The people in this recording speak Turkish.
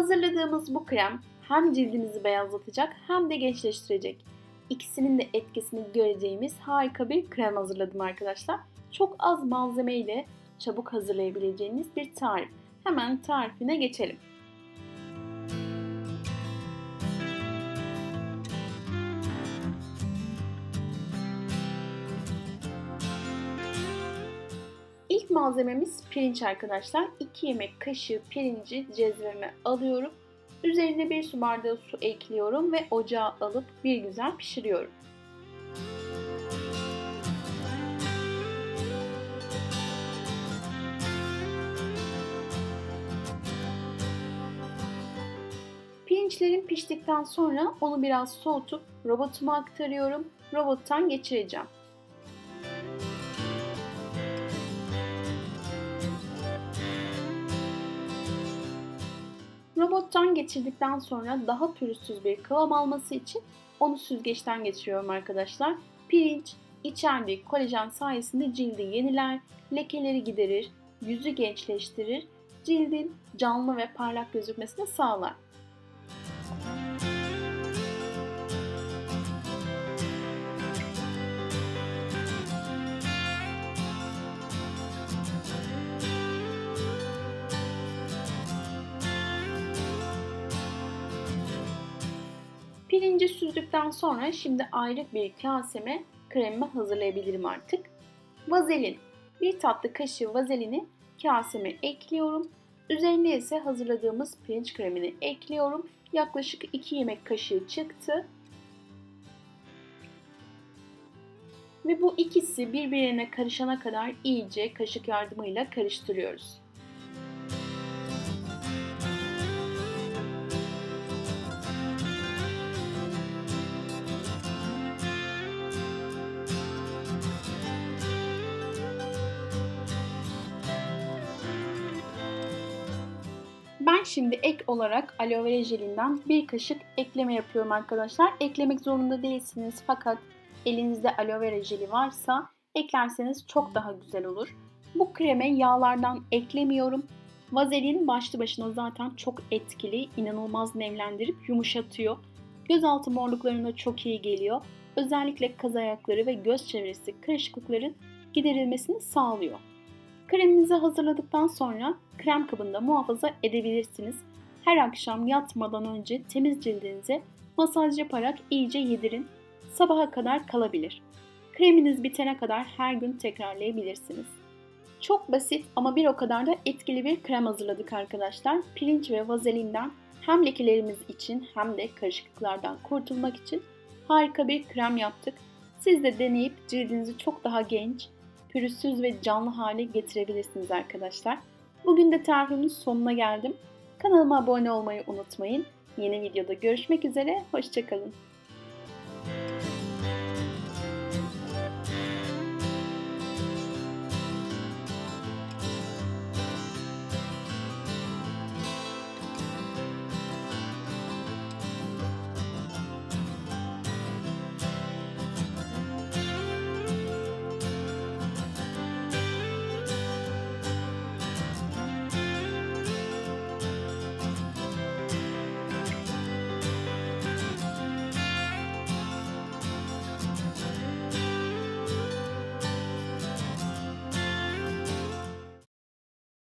Hazırladığımız bu krem hem cildinizi beyazlatacak hem de gençleştirecek. İkisinin de etkisini göreceğimiz harika bir krem hazırladım arkadaşlar. Çok az malzeme ile çabuk hazırlayabileceğiniz bir tarif. Hemen tarifine geçelim. Malzememiz pirinç arkadaşlar. 2 yemek kaşığı pirinci cezveme alıyorum. Üzerine bir su bardağı su ekliyorum ve ocağa alıp bir güzel pişiriyorum. Pirinçlerim piştikten sonra onu biraz soğutup robotuma aktarıyorum. Robottan geçireceğim. Robottan geçirdikten sonra daha pürüzsüz bir kıvam alması için onu süzgeçten geçiriyorum arkadaşlar. Pirinç içerdiği kolajen sayesinde cildi yeniler, lekeleri giderir, yüzü gençleştirir, cildin canlı ve parlak gözükmesini sağlar. Pirinci süzdükten sonra şimdi ayrı bir kaseme kremimi hazırlayabilirim artık. Vazelin. Bir tatlı kaşığı vazelini kaseme ekliyorum. Üzerine ise hazırladığımız pirinç kremini ekliyorum. Yaklaşık 2 yemek kaşığı çıktı. Ve bu ikisi birbirine karışana kadar iyice kaşık yardımıyla karıştırıyoruz. Ben şimdi ek olarak aloe vera jelinden bir kaşık ekleme yapıyorum arkadaşlar. Eklemek zorunda değilsiniz fakat elinizde aloe vera jeli varsa eklerseniz çok daha güzel olur. Bu kreme yağlardan eklemiyorum. Vazelin başlı başına zaten çok etkili, inanılmaz nemlendirip yumuşatıyor. Gözaltı morluklarına çok iyi geliyor. Özellikle kaz ayakları ve göz çevresi kırışıklıkların giderilmesini sağlıyor. Kreminizi hazırladıktan sonra krem kabında muhafaza edebilirsiniz. Her akşam yatmadan önce temiz cildinize masaj yaparak iyice yedirin. Sabaha kadar kalabilir. Kreminiz bitene kadar her gün tekrarlayabilirsiniz. Çok basit ama bir o kadar da etkili bir krem hazırladık arkadaşlar. Pirinç ve vazelinden hem lekelerimiz için hem de karışıklıklardan kurtulmak için harika bir krem yaptık. Siz de deneyip cildinizi çok daha genç, pürüzsüz ve canlı hale getirebilirsiniz arkadaşlar. Bugün de tarifimin sonuna geldim. Kanalıma abone olmayı unutmayın. Yeni videoda görüşmek üzere, hoşçakalın.